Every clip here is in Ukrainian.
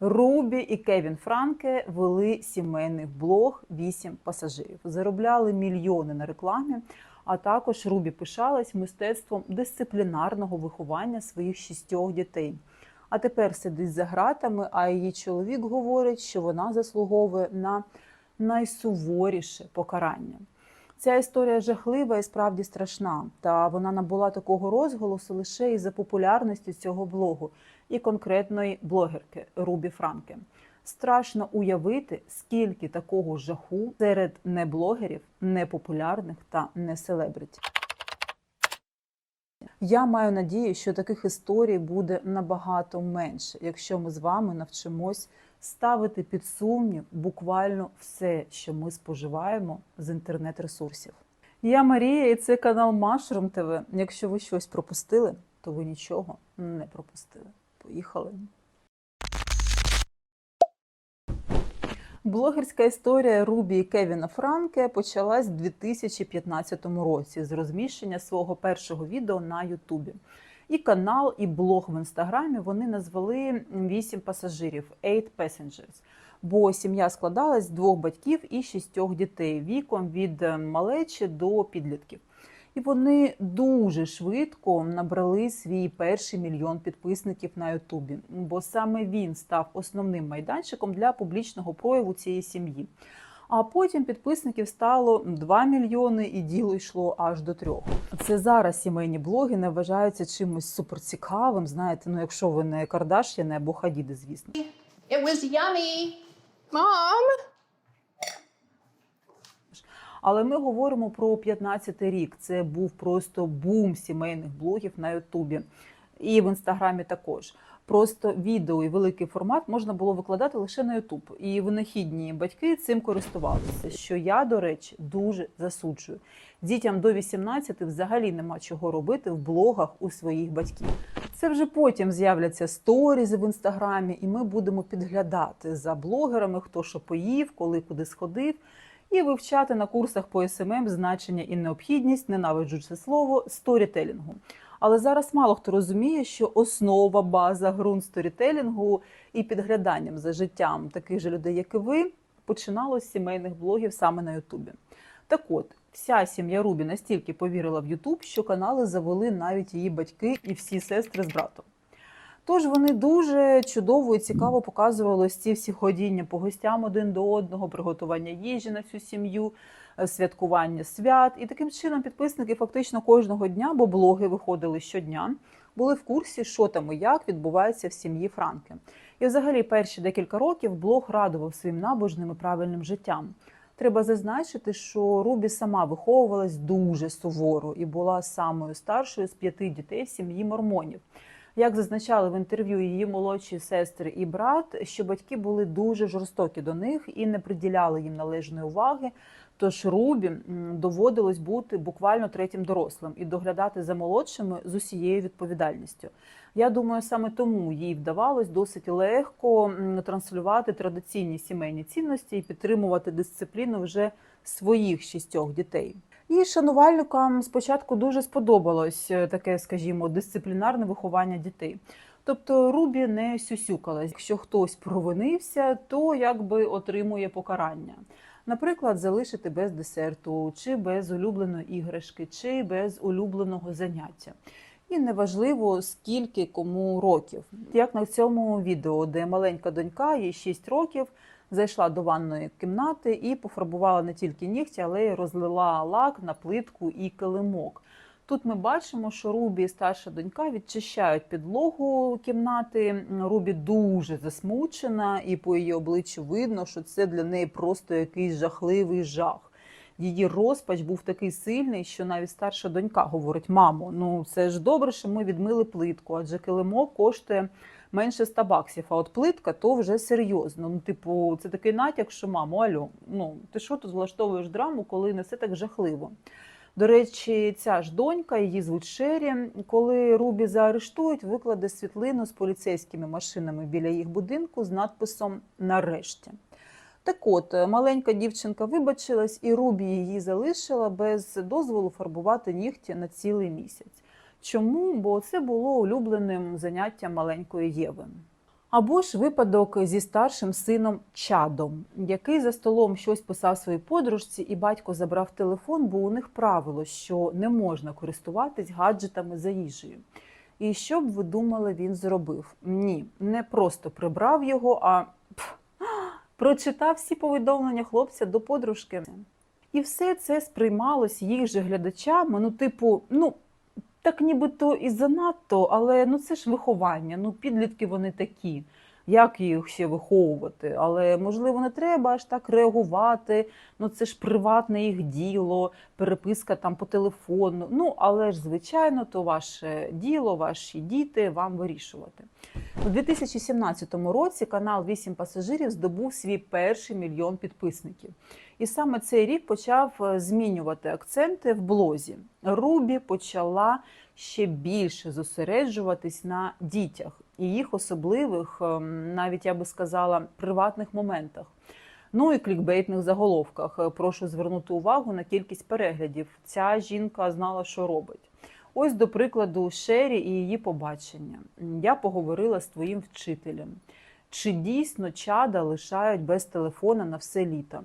Рубі і Кевін Франке вели сімейний блог «Вісім пасажирів. Заробляли мільйони на рекламі. А також Рубі пишалась мистецтвом дисциплінарного виховання своїх шістьох дітей. А тепер сидить за гратами, а її чоловік говорить, що вона заслуговує на найсуворіше покарання. Ця історія жахлива і справді страшна. Та вона набула такого розголосу лише із-за популярності цього блогу і конкретної блогерки Рубі Франке. Страшно уявити, скільки такого жаху серед неблогерів, непопулярних та не селебриті. Я маю надію, що таких історій буде набагато менше, якщо ми з вами навчимось ставити під сумнів буквально все, що ми споживаємо з інтернет-ресурсів. Я Марія, і це канал Mushroom TV. Якщо ви щось пропустили, то ви нічого не пропустили. Поїхали. Блогерська історія Рубі і Кевіна Франке почалась у 2015 році з розміщення свого першого відео на Ютубі. І канал, і блог в інстаграмі вони назвали вісім пасажирів Eight Passengers. Бо сім'я складалась з двох батьків і шістьох дітей віком від малечі до підлітків. І вони дуже швидко набрали свій перший мільйон підписників на Ютубі, бо саме він став основним майданчиком для публічного прояву цієї сім'ї. А потім підписників стало 2 мільйони, і діло йшло аж до трьох. Це зараз сімейні блоги не вважаються чимось суперцікавим. Знаєте, ну якщо ви не Кардаш'яни або Хадіди, звісно. It was yummy. Mom? Але ми говоримо про 15-й рік. Це був просто бум сімейних блогів на Ютубі і в інстаграмі також. Просто відео і великий формат можна було викладати лише на Ютуб. І винахідні батьки цим користувалися. Що я, до речі, дуже засуджую. Дітям до 18 взагалі нема чого робити в блогах у своїх батьків. Це вже потім з'являться сторізи в інстаграмі, і ми будемо підглядати за блогерами, хто що поїв, коли куди сходив і вивчати на курсах по СММ значення і необхідність, ненавиджу слово, сторітелінгу. Але зараз мало хто розуміє, що основа, база, ґрунт сторітелінгу і підгляданням за життям таких же людей, як і ви, починалось з сімейних блогів саме на Ютубі. Так от, вся сім'я Рубі настільки повірила в Ютуб, що канали завели навіть її батьки і всі сестри з братом. Тож вони дуже чудово і цікаво показували ось ці всі ходіння по гостям один до одного, приготування їжі на всю сім'ю, е, святкування свят. І таким чином підписники фактично кожного дня, бо блоги виходили щодня, були в курсі, що там і як відбувається в сім'ї Франки. І взагалі перші декілька років блог радував своїм набожним і правильним життям. Треба зазначити, що Рубі сама виховувалась дуже суворо і була самою старшою з п'яти дітей сім'ї мормонів. Як зазначали в інтерв'ю її молодші сестри і брат, що батьки були дуже жорстокі до них і не приділяли їм належної уваги. Тож Рубі доводилось бути буквально третім дорослим і доглядати за молодшими з усією відповідальністю. Я думаю, саме тому їй вдавалось досить легко транслювати традиційні сімейні цінності і підтримувати дисципліну вже своїх шістьох дітей. І шанувальникам спочатку дуже сподобалось е, таке, скажімо, дисциплінарне виховання дітей. Тобто Рубі не сюсюкалась. Якщо хтось провинився, то якби отримує покарання. Наприклад, залишити без десерту, чи без улюбленої іграшки, чи без улюбленого заняття. І неважливо, скільки кому років. Як на цьому відео, де маленька донька, їй 6 років, зайшла до ванної кімнати і пофарбувала не тільки нігті, але й розлила лак на плитку і килимок. Тут ми бачимо, що Рубі і старша донька відчищають підлогу кімнати. Рубі дуже засмучена, і по її обличчю видно, що це для неї просто якийсь жахливий жах. Її розпач був такий сильний, що навіть старша донька говорить: мамо, ну це ж добре, що ми відмили плитку, адже килимок коштує менше 100 баксів. А от плитка то вже серйозно. Ну, типу, це такий натяк, що мамо, алло, ну ти що тут влаштовуєш драму, коли не все так жахливо. До речі, ця ж донька, її звуть Шері, коли Рубі заарештують, викладе світлину з поліцейськими машинами біля їх будинку з надписом Нарешті. Так от, маленька дівчинка вибачилась, і Рубі її залишила без дозволу фарбувати нігті на цілий місяць. Чому? Бо це було улюбленим заняттям маленької Єви. Або ж випадок зі старшим сином Чадом, який за столом щось писав своїй подружці, і батько забрав телефон, бо у них правило, що не можна користуватись гаджетами за їжею. І що б ви думали, він зробив? Ні, не просто прибрав його, а пф, прочитав всі повідомлення хлопця до подружки. І все це сприймалось їх же глядачами. Ну, типу, ну так нібито і занадто, але ну це ж виховання. Ну, підлітки вони такі. Як їх ще виховувати? Але можливо не треба аж так реагувати. Ну це ж приватне їх діло, переписка там по телефону. Ну але ж звичайно, то ваше діло, ваші діти вам вирішувати. У 2017 році канал «8 пасажирів здобув свій перший мільйон підписників. І саме цей рік почав е, змінювати акценти в блозі. Рубі почала ще більше зосереджуватись на дітях і їх особливих, ем, навіть я би сказала, приватних моментах. Ну і клікбейтних заголовках. Е, Прошу звернути увагу на кількість переглядів. Ця жінка знала, що робить. Ось, до прикладу, Шері і її побачення. Я поговорила з твоїм вчителем. Чи дійсно чада лишають без телефона на все літо?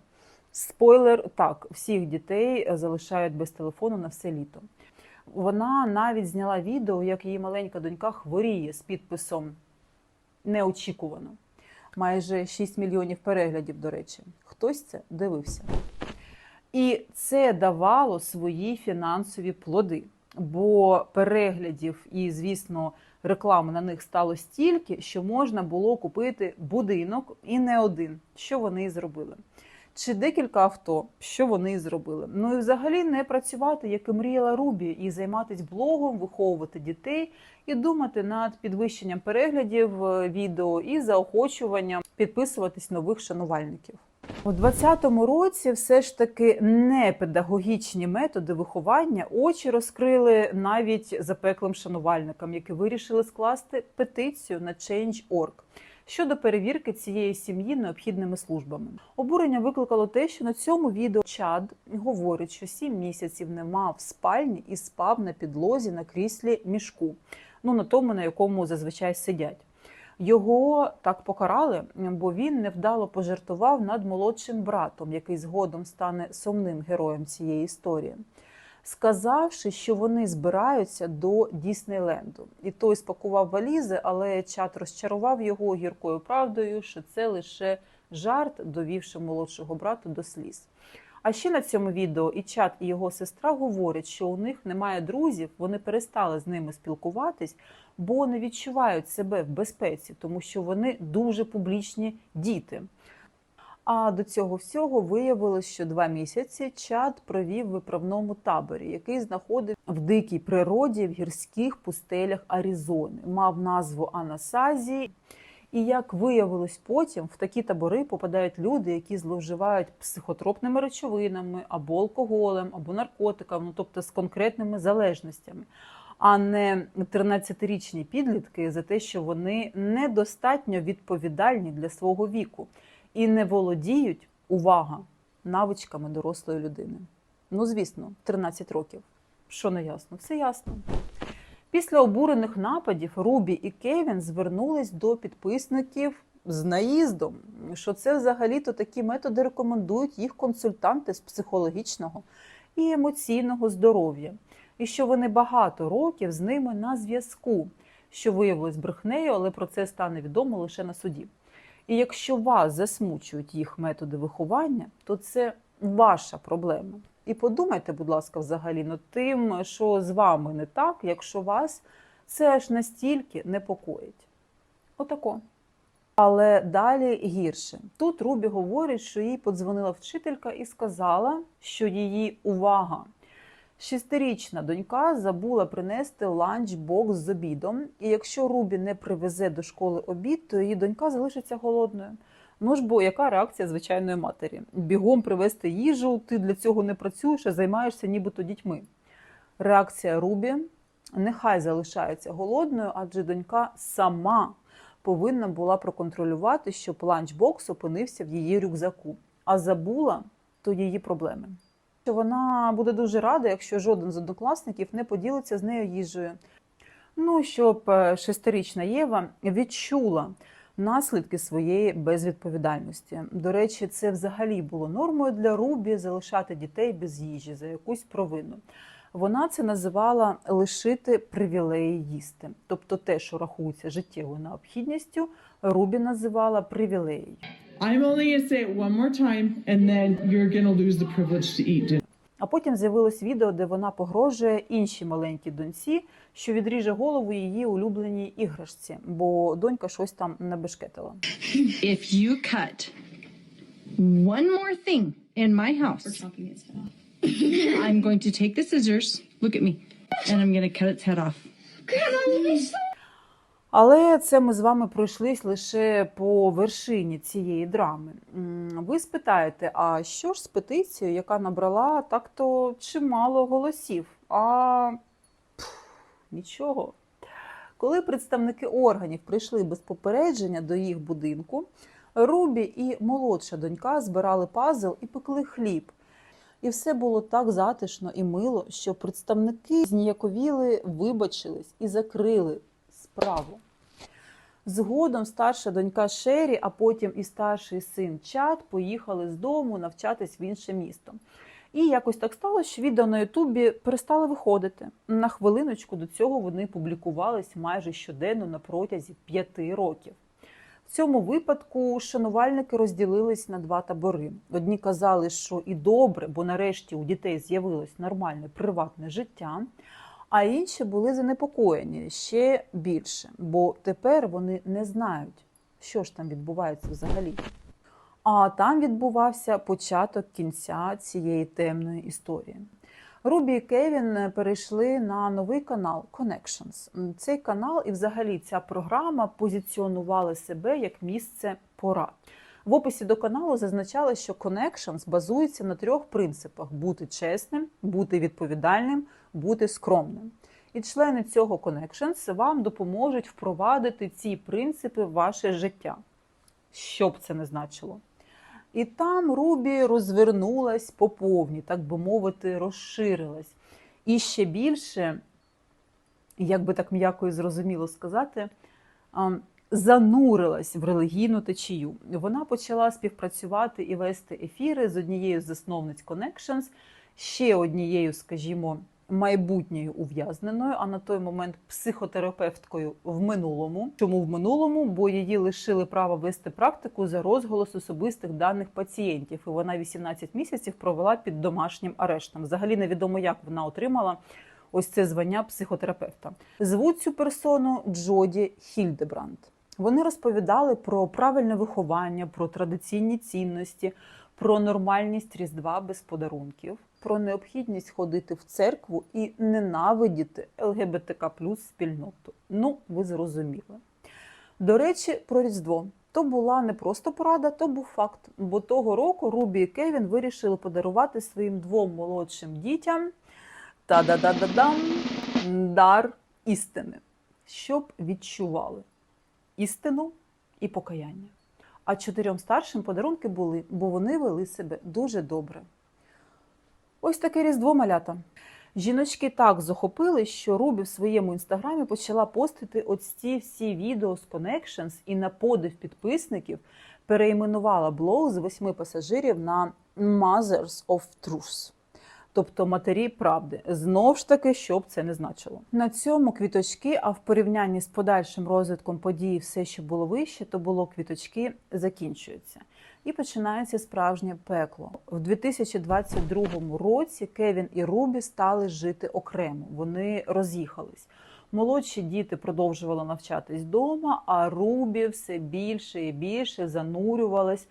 Спойлер, так, всіх дітей е, залишають без телефону на все літо. Вона навіть зняла відео, як її маленька донька хворіє з підписом неочікувано. Майже 6 мільйонів переглядів, до речі. Хтось це дивився. І це давало свої фінансові плоди, бо переглядів і, звісно, реклами на них стало стільки, що можна було купити будинок і не один, що вони і зробили. Чи декілька авто, що вони зробили. Ну і взагалі не працювати, як і мріяла Рубі, і займатися блогом, виховувати дітей і думати над підвищенням переглядів е, відео і заохочуванням підписуватись нових шанувальників. У 2020 році все ж таки не педагогічні методи виховання очі розкрили навіть запеклим шанувальникам, які вирішили скласти петицію на Change.org щодо перевірки цієї сім'ї необхідними службами. Обурення викликало те, що на цьому відео Чад говорить, що сім місяців не мав спальні і спав на підлозі на кріслі мішку, ну на тому, на якому зазвичай сидять. Його так покарали, бо він невдало пожартував над молодшим братом, який згодом стане сумним героєм цієї історії, сказавши, що вони збираються до Діснейленду. І той спакував валізи, але чат розчарував його гіркою правдою, що це лише жарт, довівши молодшого брата до сліз. А ще на цьому відео і чат, і його сестра говорять, що у них немає друзів, вони перестали з ними спілкуватись, бо не відчувають себе в безпеці, тому що вони дуже публічні діти. А до цього всього виявилось, що два місяці чат провів в виправному таборі, який знаходив в дикій природі в гірських пустелях Аризони. Мав назву Анасазі. І як виявилось потім, в такі табори попадають люди, які зловживають психотропними речовинами, або алкоголем, або наркотиками, ну тобто з конкретними залежностями, а не 13-річні підлітки за те, що вони недостатньо відповідальні для свого віку і не володіють увага навичками дорослої людини. Ну, звісно, 13 років. Що не ясно? Все ясно. Після обурених нападів Рубі і Кевін звернулись до підписників з наїздом, що це взагалі-то такі методи рекомендують їх консультанти з психологічного і емоційного здоров'я, і що вони багато років з ними на зв'язку, що виявилось брехнею, але про це стане відомо лише на суді. І якщо вас засмучують їх методи виховання, то це ваша проблема. І подумайте, будь ласка, взагалі над тим, що з вами не так, якщо вас це аж настільки непокоїть. Отако. Але далі гірше. Тут Рубі говорить, що їй подзвонила вчителька і сказала, що її увага. Шестирічна донька забула принести ланчбокс з обідом, і якщо Рубі не привезе до школи обід, то її донька залишиться голодною. Ну ж бо яка реакція звичайної матері? Бігом привезти їжу, ти для цього не працюєш, а займаєшся нібито дітьми. Реакція Рубі нехай залишається голодною, адже донька сама повинна була проконтролювати, щоб ланчбокс опинився в її рюкзаку, а забула то її проблеми. Що вона буде дуже рада, якщо жоден з однокласників не поділиться з нею їжею. Ну, щоб е, шестирічна Єва відчула наслідки своєї безвідповідальності. До речі, це взагалі було нормою для Рубі залишати дітей без їжі за якусь провину. Вона це називала лишити привілеї їсти, тобто те, що рахується життєвою необхідністю, Рубі називала привілеєю. I'm only going to say it one more time, and then you're going to lose the privilege to eat dinner. А потім з'явилось відео, де вона погрожує іншій маленькій доньці, що відріже голову її улюбленій іграшці, бо донька щось там набешкетила. If you cut one more thing in my house, I'm going to take the scissors, look at me, and I'm going to cut its head off. Але це ми з вами пройшлись лише по вершині цієї драми. Ви спитаєте, а що ж з петицією, яка набрала так-то чимало голосів? А пф, нічого. Коли представники органів прийшли без попередження до їх будинку, Рубі і молодша донька збирали пазл і пекли хліб. І все було так затишно і мило, що представники зніяковіли, вибачились і закрили справу. Згодом старша донька Шері, а потім і старший син Чад поїхали з дому навчатись в інше місто. І якось так сталося, що відео на Ютубі перестали виходити. На хвилиночку до цього вони публікувались майже щоденно на протязі п'яти років. В цьому випадку шанувальники розділились на два табори. Одні казали, що і добре, бо нарешті у дітей з'явилось нормальне приватне життя. А інші були занепокоєні ще більше, бо тепер вони не знають, що ж там відбувається взагалі. А там відбувався початок кінця цієї темної історії. Рубі і Кевін перейшли на новий канал Connections. Цей канал і взагалі ця програма позиціонували себе як місце порад. В описі до каналу зазначали, що Connections базується на трьох принципах: бути чесним, бути відповідальним, бути скромним. І члени цього Connections вам допоможуть впровадити ці принципи в ваше життя. Що б це не значило. І там Рубі розвернулась по повній, так би мовити, розширилась. І ще більше, як би так м'яко і зрозуміло сказати, занурилась в релігійну течію. Вона почала співпрацювати і вести ефіри з однією з засновниць Connections, ще однією, скажімо, майбутньою ув'язненою, а на той момент психотерапевткою в минулому. Чому в минулому? Бо її лишили права вести практику за розголос особистих даних пацієнтів, і вона 18 місяців провела під домашнім арештом. Взагалі невідомо, як вона отримала. Ось це звання психотерапевта. Звуть цю персону Джоді Хільдебранд. Вони розповідали про правильне виховання, про традиційні цінності, про нормальність Різдва без подарунків, про необхідність ходити в церкву і ненавидіти ЛГБТК плюс спільноту. Ну, ви зрозуміли. До речі, про Різдво. То була не просто порада, то був факт. Бо того року Рубі і Кевін вирішили подарувати своїм двом молодшим дітям та-да-да-да-дам дар істини, щоб відчували істину і покаяння. А чотирьом старшим подарунки були, бо вони вели себе дуже добре. Ось таке різдво малята. Жіночки так захопили, що Рубі в своєму інстаграмі почала постити ось ці всі відео з Connections і на подив підписників переіменувала блог з восьми пасажирів на Mothers of Truth. Тобто матері правди, знов ж таки, що б це не значило. На цьому квіточки, а в порівнянні з подальшим розвитком події, все, що було вище, то було квіточки, закінчуються. І починається справжнє пекло. В 2022 році Кевін і Рубі стали жити окремо. Вони роз'їхались. Молодші діти продовжували навчатись вдома, а Рубі все більше і більше занурювалась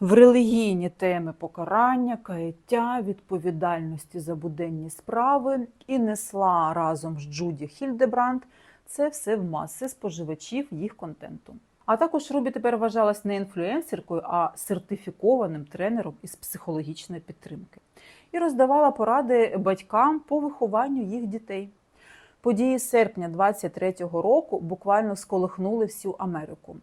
в релігійні теми покарання, каяття, відповідальності за буденні справи і несла разом з Джуді Хільдебранд це все в маси споживачів їх контенту. А також Рубі тепер вважалась не інфлюенсеркою, а сертифікованим тренером із психологічної підтримки і роздавала поради батькам по вихованню їх дітей. Події серпня 23-го року буквально сколихнули всю Америку.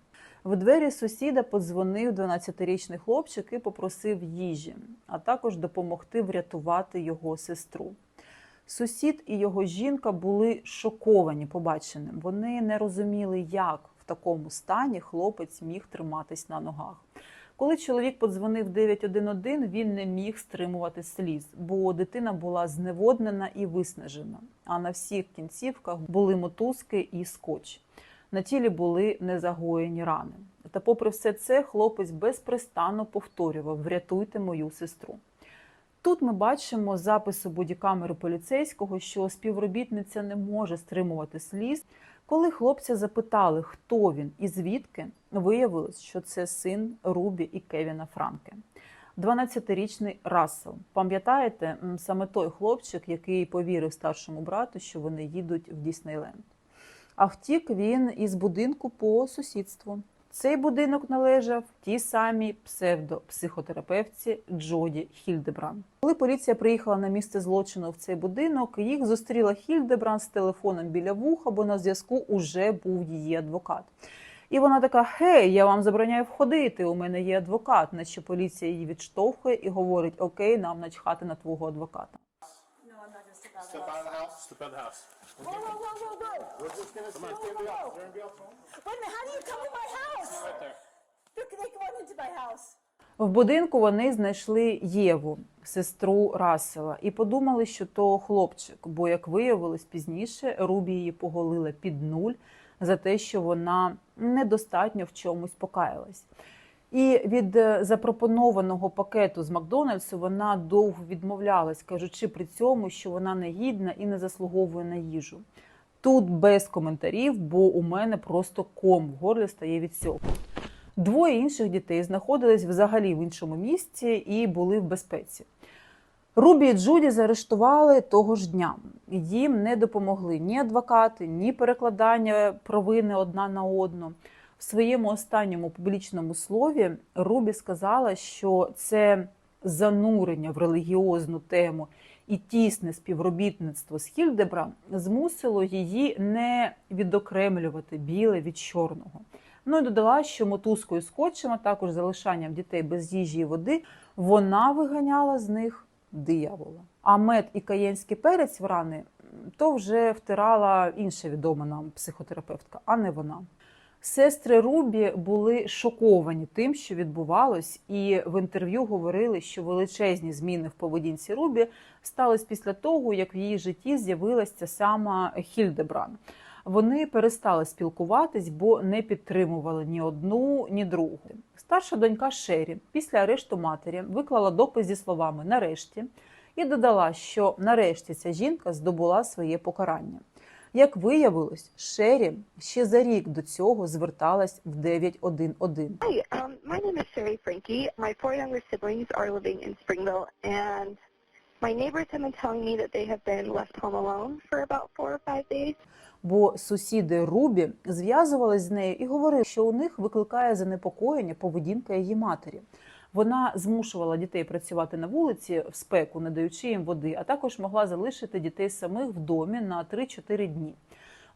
В двері сусіда подзвонив 12-річний хлопчик і попросив їжі, а також допомогти врятувати його сестру. Сусід і його жінка були шоковані побаченим. Вони не розуміли, як такому стані хлопець міг триматись на ногах. Коли чоловік подзвонив 911, він не міг стримувати сліз, бо дитина була зневоднена і виснажена. А на всіх кінцівках були мотузки і скотч. На тілі були незагоєні рани. Та, попри все це, хлопець безпрестанно повторював: Врятуйте мою сестру. Тут ми бачимо запису бодікамери поліцейського, що співробітниця не може стримувати сліз. Коли хлопця запитали, хто він і звідки, виявилось, що це син Рубі і Кевіна Франке. 12-річний Рассел. Пам'ятаєте, саме той хлопчик, який повірив старшому брату, що вони їдуть в Діснейленд. А втік він із будинку по сусідству. Цей будинок належав тій самій псевдопсихотерапевтці Джоді Хільдебран. Коли поліція приїхала на місце злочину в цей будинок, їх зустріла Хільдебран з телефоном біля вуха, бо на зв'язку уже був її адвокат. І вона така: Гей, я вам забороняю входити. У мене є адвокат. Наче поліція її відштовхує і говорить: Окей, нам начхати на твого адвоката. В будинку вони знайшли Єву, сестру Рассела, і подумали, що то хлопчик, бо, як виявилось пізніше, Рубі її поголила під нуль за те, що вона недостатньо в чомусь покаялась. І від е, запропонованого пакету з Макдональдсу вона довго відмовлялась, кажучи при цьому, що вона негідна і не заслуговує на їжу. Тут без коментарів, бо у мене просто ком в горлі стає від цього. Двоє інших дітей знаходились взагалі в іншому місці і були в безпеці. Рубі і Джуді заарештували того ж дня. Їм не допомогли ні адвокати, ні перекладання провини одна на одну. Своєму останньому публічному слові Рубі сказала, що це занурення в релігіозну тему і тісне співробітництво з Хільдебра змусило її не відокремлювати біле від чорного. Ну і додала, що мотузкою скотчем, а також залишанням дітей без їжі і води, вона виганяла з них диявола. А мед і каєнський перець в рани то вже втирала інша відома нам психотерапевтка, а не вона. Сестри Рубі були шоковані тим, що відбувалось, і в інтерв'ю говорили, що величезні зміни в поведінці Рубі стались після того, як в її житті з'явилася сама Хільдебран. Вони перестали спілкуватись, бо не підтримували ні одну, ні другу. Старша донька Шері після арешту матері виклала допис зі словами нарешті і додала, що нарешті ця жінка здобула своє покарання. Як виявилось, Шері ще за рік до цього зверталась в 911. Hi, um, my name is Sherry Frankie. My four younger siblings are living in Springville, and my neighbors have been telling me that they have been left home alone for about four or five days. Бо сусіди Рубі зв'язувались з нею і говорили, що у них викликає занепокоєння поведінка її матері. Вона змушувала дітей працювати на вулиці в спеку, не даючи їм води, а також могла залишити дітей самих в домі на 3-4 дні.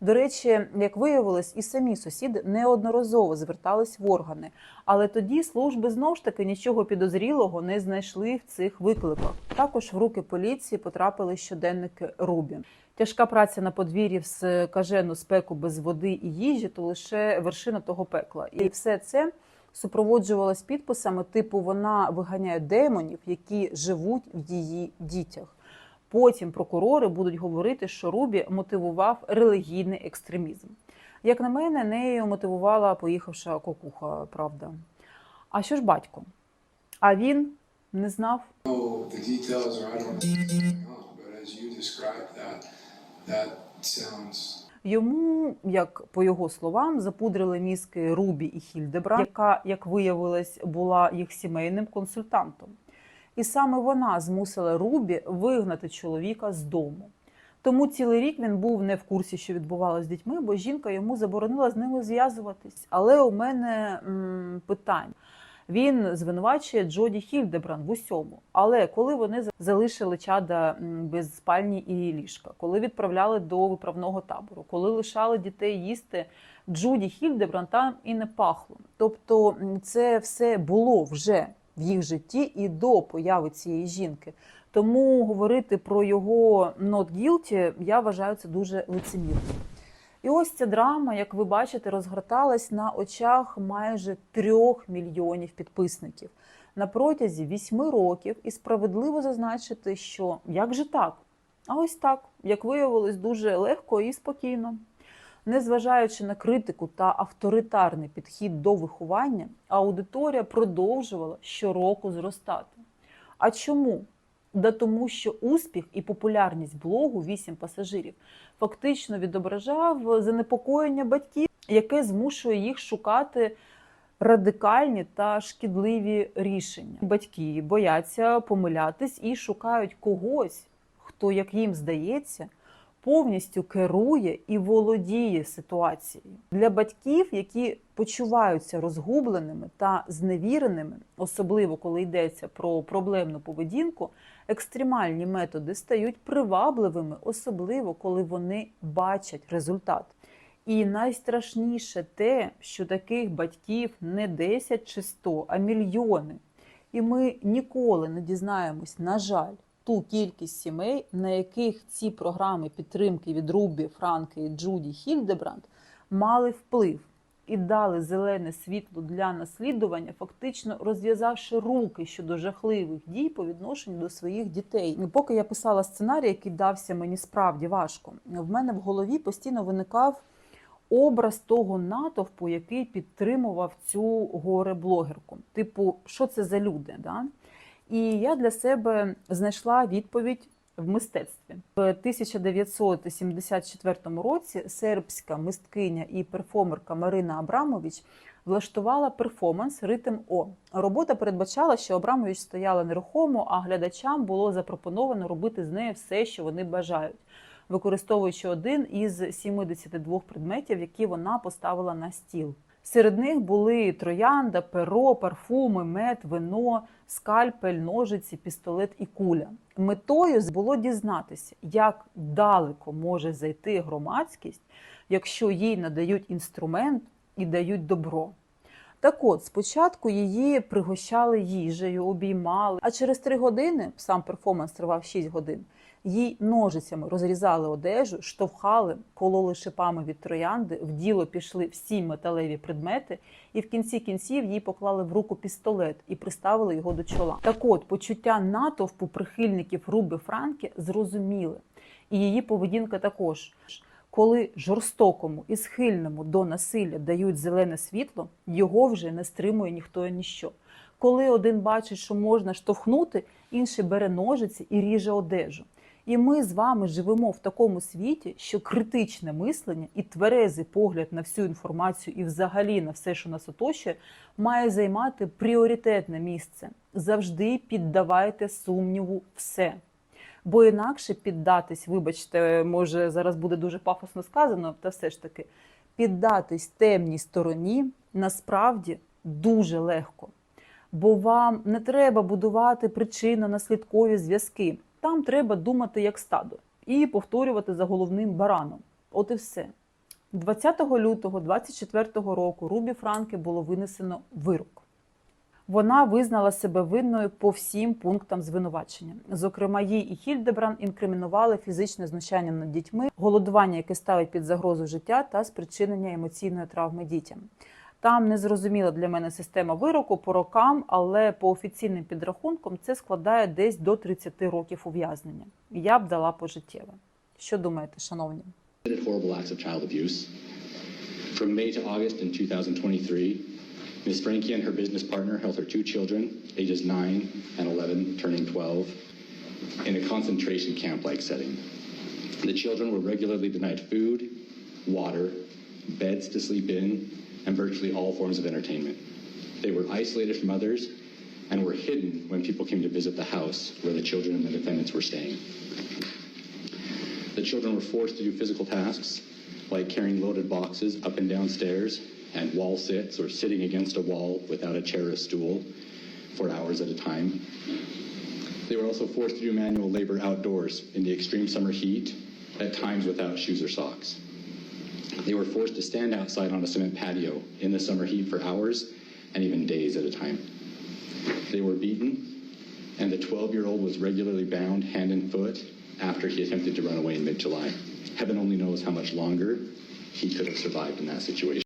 До речі, як виявилось, і самі сусіди неодноразово звертались в органи, але тоді служби знов ж таки нічого підозрілого не знайшли в цих викликах. Також в руки поліції потрапили щоденники Рубі. Тяжка праця на подвір'ї в скажену спеку без води і їжі то лише вершина того пекла. І все це супроводжувалось підписами типу вона виганяє демонів, які живуть в її дітях. Потім прокурори будуть говорити, що Рубі мотивував релігійний екстремізм. Як на мене, нею мотивувала поїхавша кокуха, правда. А що ж батько? А він не знав. that sounds Йому, як по його словам, запудрили мізки Рубі і Хільдебра, яка, як виявилось, була їх сімейним консультантом. І саме вона змусила Рубі вигнати чоловіка з дому. Тому цілий рік він був не в курсі, що відбувалося з дітьми, бо жінка йому заборонила з ними зв'язуватись. Але у мене м, питання. Він звинувачує Джоді Хільдебран в усьому. Але коли вони за- залишили чада без спальні і ліжка, коли відправляли до виправного табору, коли лишали дітей їсти, Джуді Хільдебран там і не пахло. Тобто це все було вже в їх житті і до появи цієї жінки. Тому говорити про його not guilty, я вважаю це дуже лицемірно. І ось ця драма, як ви бачите, розгорталась на очах майже трьох мільйонів підписників на протязі вісьми років. І справедливо зазначити, що як же так? А ось так, як виявилось, дуже легко і спокійно. Незважаючи на критику та авторитарний підхід до виховання, аудиторія продовжувала щороку зростати. А чому? Да тому, що успіх і популярність блогу «8 пасажирів фактично відображав занепокоєння батьків, яке змушує їх шукати радикальні та шкідливі рішення. Батьки бояться помилятись і шукають когось, хто, як їм здається, повністю керує і володіє ситуацією. Для батьків, які почуваються розгубленими та зневіреними, особливо коли йдеться про проблемну поведінку, екстремальні методи стають привабливими, особливо коли вони бачать результат. І найстрашніше те, що таких батьків не 10 чи 100, а мільйони. І ми ніколи не дізнаємось, на жаль, ту кількість сімей, на яких ці програми підтримки від Рубі, Франки і Джуді Хільдебранд мали вплив і дали зелене світло для наслідування, фактично розв'язавши руки щодо жахливих дій по відношенню до своїх дітей. Поки я писала сценарій, який дався мені справді важко, в мене в голові постійно виникав образ того натовпу, який підтримував цю горе-блогерку. Типу, що це за люди? Да? І я для себе знайшла відповідь в мистецтві. В 1974 році сербська мисткиня і перформерка Марина Абрамович влаштувала перформанс Ритм О. Робота передбачала, що Абрамович стояла нерухомо, а глядачам було запропоновано робити з нею все, що вони бажають, використовуючи один із 72 предметів, які вона поставила на стіл. Серед них були троянда, перо, парфуми, мед, вино, скальпель, ножиці, пістолет і куля. Метою було дізнатися, як далеко може зайти громадськість, якщо їй надають інструмент і дають добро. Так от, спочатку її пригощали їжею, обіймали, а через три години сам перформанс тривав 6 годин. Їй ножицями розрізали одежу, штовхали, кололи шипами від троянди, в діло пішли всі металеві предмети, і в кінці кінців їй поклали в руку пістолет і приставили його до чола. Так от, почуття натовпу прихильників Руби Франки зрозуміли, і її поведінка також. Коли жорстокому і схильному до насилля дають зелене світло, його вже не стримує ніхто і ніщо. Коли один бачить, що можна штовхнути, інший бере ножиці і ріже одежу. І ми з вами живемо в такому світі, що критичне мислення і тверезий погляд на всю інформацію і взагалі на все, що нас оточує, має займати пріоритетне місце. Завжди піддавайте сумніву все. Бо інакше піддатись, вибачте, може зараз буде дуже пафосно сказано, та все ж таки, піддатись темній стороні насправді дуже легко. Бо вам не треба будувати причинно-наслідкові зв'язки. Там треба думати як стадо і повторювати за головним бараном. От і все. 20 лютого 24 року Рубі Франки було винесено вирок. Вона визнала себе винною по всім пунктам звинувачення. Зокрема, їй і Хільдебран інкримінували фізичне знущання над дітьми, голодування, яке ставить під загрозу життя та спричинення емоційної травми дітям. Там незрозуміла для мене система вироку по рокам, але по офіційним підрахункам це складає десь до 30 років ув'язнення. Я б дала пожиттєве. Що думаєте, шановні? From May to August in 2023, Ms. Frankie and her business partner held her two children, ages 9 and 11, turning 12, in a concentration camp-like setting. The children were regularly denied food, water, beds to sleep in, and virtually all forms of entertainment. They were isolated from others and were hidden when people came to visit the house where the children and the defendants were staying. The children were forced to do physical tasks like carrying loaded boxes up and down stairs and wall sits or sitting against a wall without a chair or stool for hours at a time. They were also forced to do manual labor outdoors in the extreme summer heat, at times without shoes or socks. They were forced to stand outside on a cement patio in the summer heat for hours and even days at a time. They were beaten, and the 12 year old was regularly bound hand and foot after he attempted to run away in mid July. Heaven only knows how much longer he could have survived in that situation.